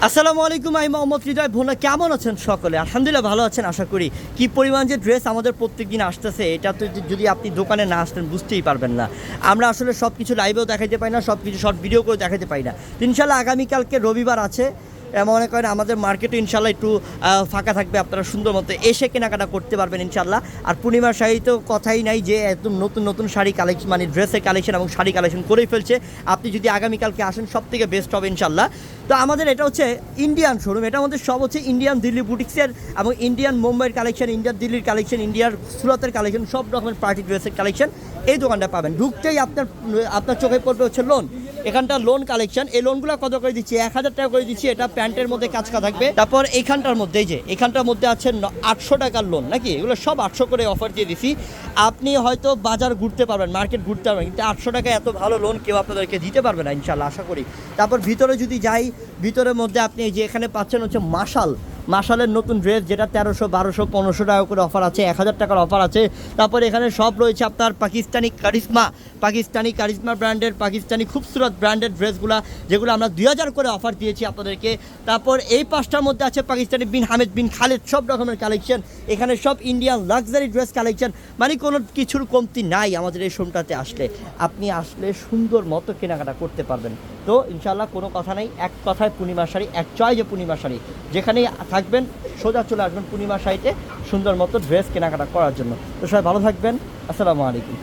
আসসালামু আলাইকুম, আমি মোহাম্মদ হৃদয় ভোনা। কেমন আছেন সকলে? আলহামদুলিল্লাহ ভালো আছেন, আশা করি। কি পরিমাণ যে ড্রেস আমাদের প্রত্যেক দিন আসতেছে, এটা তো যদি- আপনি দোকানে না আসতেন, বুঝতেই পারবেন না। আমরা আসলে সব কিছু লাইভেও দেখাতে পাই না সব কিছু শর্ট ভিডিও করে দেখাতে পাই না। ইনশাল্লাহ আগামীকালকে রবিবার আছে। মনে করেন আমাদের মার্কেটে ইনশাল্লাহ একটু ফাঁকা থাকবে, আপনারা সুন্দর মতো এসে কেনাকাটা করতে পারবেন ইনশাল্লাহ আর পূর্ণিমার শাড়ি তো কথাই নাই যে, একদম নতুন নতুন শাড়ি কালেকশন মানে ড্রেসের কালেকশন এবং শাড়ি কালেকশন করেই ফেলছে। আপনি যদি আগামীকালকে আসেন সব থেকে বেস্ট হবে ইনশাল্লাহ তো আমাদের এটা হচ্ছে ইন্ডিয়ান শোরুম এটা আমাদের সব হচ্ছে ইন্ডিয়ান দিল্লি বুটিক্সের এবং ইন্ডিয়ান মুম্বাইয়ের কালেকশন ইন্ডিয়ান দিল্লির কালেকশন ইন্ডিয়ার সুরতের কালেকশন সব রকমের পার্টি ড্রেসের কালেকশন এই দোকানটা পাবেন। ঢুকতেই আপনার আপনার চোখে পড়বে হচ্ছে লোন এখানটা লোন কালেকশন এই লোনগুলো কত করে দিচ্ছি? এক হাজার টাকা করে দিচ্ছি, এটা প্যান্টের মধ্যে কাজকা থাকবে। তারপর এখানটার মধ্যে যে, এখানটার মধ্যে আছে আটশো টাকার লোন নাকি? এগুলো সব আটশো করে অফার দিয়ে দিছি। আপনি হয়তো বাজার ঘুরতে পারবেন মার্কেট ঘুরতে পারবেন, কিন্তু আটশো টাকা এত ভালো লোন কেউ আপনাদেরকে দিতে পারবে না, ইনশাল্লাহ, আশা করি। তারপর ভিতরে যদি যাই, ভিতরের মধ্যে আপনি যে এখানে পাচ্ছেন হচ্ছে মাশাল। মাশালের নতুন ড্রেস, যেটা তেরোশো, বারোশো, পনেরোশো টাকা করে অফার আছে, এক হাজার টাকার অফার আছে। তারপর এখানে সব রয়েছে আপনার পাকিস্তানি কারিশমা, পাকিস্তানি কারিজমা ব্র্যান্ডের, পাকিস্তানি খুবসুরত ব্র্যান্ডের ড্রেসগুলো, যেগুলো আমরা দুই হাজার করে অফার দিয়েছি আপনাদেরকে। তারপর এই পাঁচটার মধ্যে আছে পাকিস্তানি বিন হামেদ বিন খালেদ, সব রকমের কালেকশন এখানে সব ইন্ডিয়ান লাক্সারি ড্রেস কালেকশন মানে কোনো কিছুর কমতি নাই আমাদের এই শোরুমটাতে আসলে। আপনি আসলে সুন্দর মতো কেনাকাটা করতে পারবেন। তো ইনশাল্লাহ কোনো কথা নেই। এক কথায় পূর্ণিমা শাড়ি, এক চয় যে পূর্ণিমা শাড়ি। যেখানেই থাকবেন, সোজা চলে আসবেন পূর্ণিমা শাড়িতে সুন্দর মতো ড্রেস কেনাকাটা করার জন্য। তো সবাই ভালো থাকবেন। আসসালামু আলাইকুম।